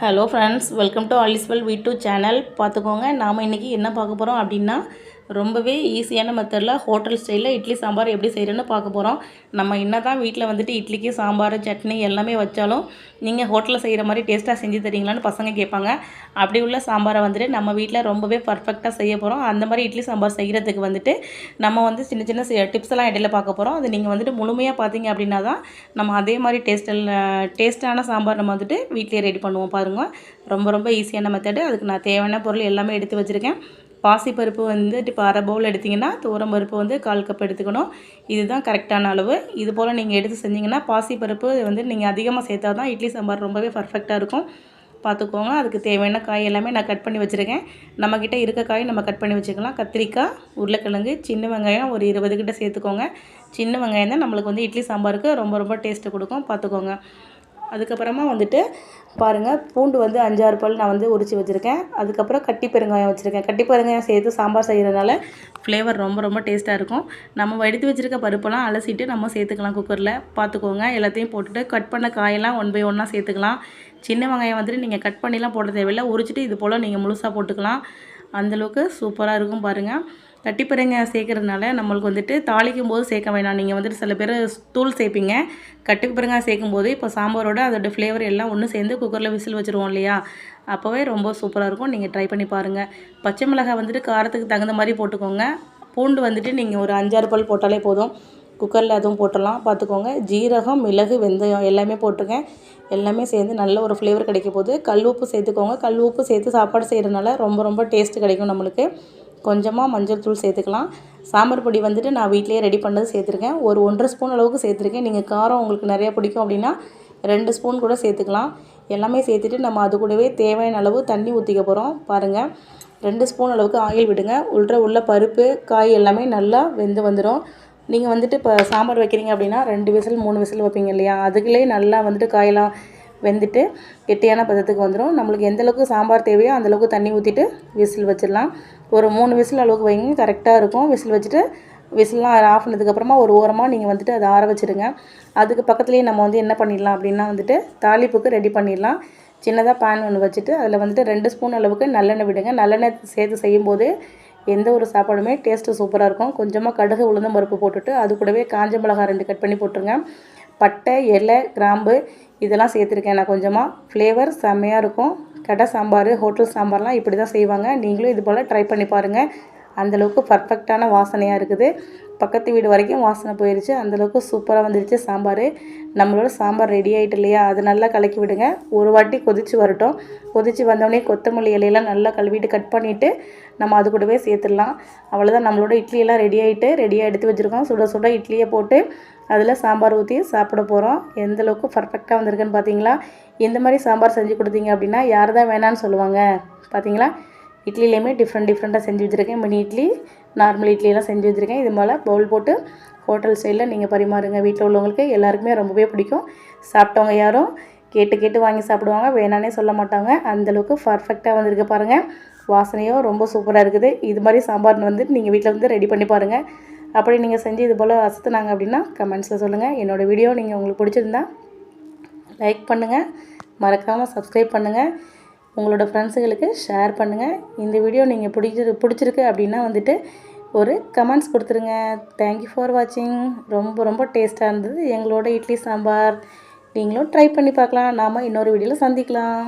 Hello friends welcome to all is well we two channel பார்த்துக்கோங்க நாம் இன்றைக்கி என்ன பார்க்க போகிறோம் அப்படின்னா ரொம்பவே ஈஸியான மெத்தடில் ஹோட்டல் ஸ்டைலில் இட்லி சாம்பார் எப்படி செய்கிறேன்னு பார்க்க போகிறோம் நம்ம என்ன தான் வீட்டில் வந்துட்டு இட்லிக்கு சாம்பார் சட்னி எல்லாமே வச்சாலும் நீங்கள் ஹோட்டலில் செய்கிற மாதிரி டேஸ்ட்டாக செஞ்சு தரீங்களான்னு பசங்க கேட்பாங்க. அப்படி உள்ள சாம்பாரை வந்துட்டு நம்ம வீட்டில் ரொம்பவே பர்ஃபெக்டாக செய்ய போகிறோம் அந்த மாதிரி இட்லி சாம்பார் செய்கிறதுக்கு வந்துட்டு நம்ம வந்து சின்ன சின்ன டிப்ஸ் எல்லாம் இடையில பார்க்க போகிறோம் அது நீங்கள் வந்துட்டு முழுமையாக பார்த்தீங்க அப்படின்னா தான் நம்ம அதே மாதிரி டேஸ்டில் டேஸ்ட்டான சாம்பார் நம்ம வந்துட்டு வீட்டிலே ரெடி பண்ணுவோம் பாருங்கள் ரொம்ப ரொம்ப ஈஸியான மெத்தடு அதுக்கு நான் தேவையான பொருள் எல்லாமே எடுத்து வச்சுருக்கேன். பாசிப்பருப்பு வந்துட்டு இப்போ அரை பவுல் எடுத்திங்கன்னா தூரம் பருப்பு வந்து கால் கப் எடுத்துக்கணும். இதுதான் கரெக்டான அளவு. இது போல் நீங்கள் எடுத்து செஞ்சிங்கன்னா பாசிப்பருப்பு வந்து நீங்கள் அதிகமாக சேர்த்தா தான் இட்லி சாம்பார் ரொம்பவே பர்ஃபெக்டாக இருக்கும். பார்த்துக்கோங்க அதுக்கு தேவையான காய் எல்லாமே நான் கட் பண்ணி வச்சுருக்கேன். நம்மக்கிட்ட இருக்க காய் நம்ம கட் பண்ணி வச்சுக்கலாம். கத்திரிக்காய் உருளைக்கிழங்கு சின்ன வெங்காயம் ஒரு இருபது கிட்ட சேர்த்துக்கோங்க. சின்ன வெங்காயம் தான் நம்மளுக்கு வந்து இட்லி சாம்பாருக்கு ரொம்ப ரொம்ப டேஸ்ட்டு கொடுக்கும். பார்த்துக்கோங்க அதுக்கப்புறமா வந்துட்டு பாருங்கள் பூண்டு வந்து அஞ்சாறு பல் நான் வந்து உரித்து வச்சுருக்கேன். அதுக்கப்புறம் கட்டி பெருங்காயம் வச்சுருக்கேன். கட்டி பெருங்காயம் சேர்த்து சாம்பார் செய்கிறதுனால ஃப்ளேவர் ரொம்ப ரொம்ப டேஸ்ட்டாக இருக்கும். நம்ம எடுத்து வச்சுருக்க பருப்பெல்லாம் அலசிட்டு நம்ம சேர்த்துக்கலாம் குக்கரில் பார்த்துக்கோங்க எல்லாத்தையும் போட்டுட்டு கட் பண்ண காயெல்லாம் ஒன் பை ஒன்னாக சேர்த்துக்கலாம். சின்ன வெங்காயம் வந்துட்டு நீங்கள் கட் பண்ணிலாம் போட தேவையில்லை. உரிச்சிட்டு இது போல் நீங்கள் முழுசாக போட்டுக்கலாம். அந்தளவுக்கு சூப்பராக இருக்கும் பாருங்கள் கட்டிப்பறைங்க சேர்க்கறதுனால நம்மளுக்கு வந்துட்டு தாளிக்கும் போது சேர்க்க வேணாம். நீங்கள் வந்துட்டு சில பேர் தூள் சேர்ப்பீங்க. கட்டிப்பரங்காய் சேர்க்கும் போது இப்போ சாம்பாரோட அதோடய ஃப்ளேவர் எல்லாம் ஒன்று சேர்ந்து குக்கரில் விசில் வச்சுருவோம் இல்லையா? அப்போவே ரொம்ப சூப்பராக இருக்கும். நீங்கள் ட்ரை பண்ணி பாருங்கள் பச்சை மிளகாய் வந்துட்டு காரத்துக்கு தகுந்த மாதிரி போட்டுக்கோங்க. பூண்டு வந்துட்டு நீங்கள் ஒரு அஞ்சாறு பல் போட்டாலே போதும். குக்கரில் அதுவும் போட்டுடலாம். பார்த்துக்கோங்க. ஜீரகம் மிளகு வெந்தயம் எல்லாமே போட்டிருக்கேன். எல்லாமே சேர்ந்து நல்ல ஒரு ஃப்ளேவர் கிடைக்க போகுது கல் உப்பு சேர்த்துக்கோங்க. கல் உப்பு சேர்த்து சாப்பாடு செய்கிறதுனால ரொம்ப ரொம்ப டேஸ்ட்டு கிடைக்கும் நம்மளுக்கு. கொஞ்சமாக மஞ்சள் தூள் சேர்த்துக்கலாம். சாம்பார் பொடி வந்துட்டு நான் வீட்லேயே ரெடி பண்ணது சேர்த்துருக்கேன். ஒரு ஒன்றரை ஸ்பூன் அளவுக்கு சேர்த்துருக்கேன். நீங்கள் காரம் உங்களுக்கு நிறையா பிடிக்கும் அப்படின்னா ரெண்டு ஸ்பூன் கூட சேர்த்துக்கலாம். எல்லாமே சேர்த்துட்டு நம்ம அது கூடவே தேவையான அளவு தண்ணி ஊற்றிக்க போகிறோம் பாருங்கள் ரெண்டு ஸ்பூன் அளவுக்கு ஆயில் விடுங்க. உள்ள உள்ள பருப்பு காய் எல்லாமே நல்லா வெந்து வந்துடும் நீங்கள் வந்துட்டு இப்போ சாம்பார் வைக்கிறீங்க அப்படின்னா ரெண்டு விசில் மூணு விசில் வைப்பீங்க இல்லையா? அதுக்குள்ளே நல்லா வந்துட்டு காயெல்லாம் வெந்துட்டு கெட்டியான பதத்துக்கு வந்துடும் நம்மளுக்கு எந்தளவுக்கு சாம்பார் தேவையோ அந்தளவுக்கு தண்ணி ஊற்றிட்டு விசில் வச்சிடலாம். ஒரு மூணு விசில் அளவுக்கு வைங்க கரெக்டாக இருக்கும். விசில் வச்சுட்டு விசில்லாம் ஆஃப் பண்ணதுக்கப்புறமா ஒரு ஓரமாக நீங்கள் வந்துட்டு அதை ஆற வச்சுருங்க. அதுக்கு பக்கத்துலேயே நம்ம வந்து என்ன பண்ணிடலாம் அப்படின்னா வந்துட்டு தாளிப்புக்கு ரெடி பண்ணிடலாம். சின்னதாக பேன் ஒன்று வச்சுட்டு அதில் வந்துட்டு ரெண்டு ஸ்பூன் அளவுக்கு நல்லெண்ணெய் விடுங்க. நல்லெண்ணெய் சேர்த்து செய்யும்போது எந்த ஒரு சாப்பாடுமே டேஸ்ட்டு சூப்பராக இருக்கும். கொஞ்சமாக கடுகு உளுந்தம் பருப்பு போட்டுட்டு அது கூடவே காஞ்ச மிளகாய் ரெண்டு கட் பண்ணி போட்டுருங்க. பட்டை இலை கிராம்பு இதெல்லாம் சேர்த்துருக்கேன் நான் கொஞ்சமாக ஃப்ளேவர் செம்மையாக இருக்கும். கடை சாம்பார் ஹோட்டல் சாம்பார்லாம் இப்படி தான் செய்வாங்க. நீங்களும் இது போல் ட்ரை பண்ணி பாருங்கள் அந்தளவுக்கு பர்ஃபெக்டான வாசனையாக இருக்குது. பக்கத்து வீடு வரைக்கும் வாசனை போயிடுச்சு அந்தளவுக்கு சூப்பராக வந்துடுச்சு சாம்பார். நம்மளோட சாம்பார் ரெடி ஆகிட்டு இல்லையா? அது நல்லா கலக்கி விடுங்க. ஒரு வாட்டி கொதித்து வரட்டும். கொதித்து வந்தோடனே கொத்தமல்லி இலையெல்லாம் நல்லா கழுவிட்டு கட் பண்ணிவிட்டு நம்ம அது கூடவே சேர்த்துடலாம். அவ்வளோதான் நம்மளோட இட்லியெல்லாம் ரெடி ஆகிட்டு ரெடியாக எடுத்து வச்சுருக்கோம். சுட சுட இட்லியை போட்டு அதில் சாம்பார் ஊற்றி சாப்பிட போகிறோம் எந்தளவுக்கு பர்ஃபெக்டாக வந்திருக்குன்னு பார்த்தீங்களா இந்த மாதிரி சாம்பார் செஞ்சு கொடுத்தீங்க அப்படின்னா யார் தான் வேணான்னு சொல்லுவாங்க. பார்த்தீங்களா இட்லிலேயுமே டிஃப்ரெண்ட் டிஃப்ரெண்ட்டாக செஞ்சு வச்சுருக்கேன். மினி இட்லி நார்மல் இட்லியெல்லாம் செஞ்சு வச்சுருக்கேன். இது போல் பவுல் போட்டு ஹோட்டல் ஸ்டைலில் நீங்கள் பரிமாறுங்க. வீட்டில் உள்ளவங்களுக்கு எல்லாருக்குமே ரொம்பவே பிடிக்கும். சாப்பிட்டவங்க யாரும் கேட்டு கேட்டு வாங்கி சாப்பிடுவாங்க. வேணானே சொல்ல மாட்டாங்க. அந்தளவுக்கு பர்ஃபெக்டாக வந்திருக்கு பாருங்கள் வாசனையும் ரொம்ப சூப்பராக இருக்குது. இது மாதிரி சாம்பார் வந்து நீங்கள் வீட்டில் வந்து ரெடி பண்ணி பாருங்கள் அப்படி நீங்கள் செஞ்சு இது போல் வசத்துனாங்க அப்படின்னா கமெண்ட்ஸில் சொல்லுங்கள் என்னோடய வீடியோ நீங்கள் உங்களுக்கு பிடிச்சிருந்தா லைக் பண்ணுங்கள் மறக்காமல் சப்ஸ்கிரைப் பண்ணுங்கள் உங்களோட ஃப்ரெண்ட்ஸுங்களுக்கு ஷேர் பண்ணுங்கள் இந்த வீடியோ நீங்கள் பிடிச்சிரு பிடிச்சிருக்கு அப்படின்னா வந்துட்டு ஒரு கமெண்ட்ஸ் கொடுத்துருங்க. தேங்க்யூ ஃபார் வாட்சிங் ரொம்ப ரொம்ப டேஸ்ட்டாக இருந்தது. எங்களோட இட்லி சாம்பார் நீங்களும் ட்ரை பண்ணி பார்க்கலாம். நாம் இன்னொரு வீடியோவில் சந்திக்கலாம்.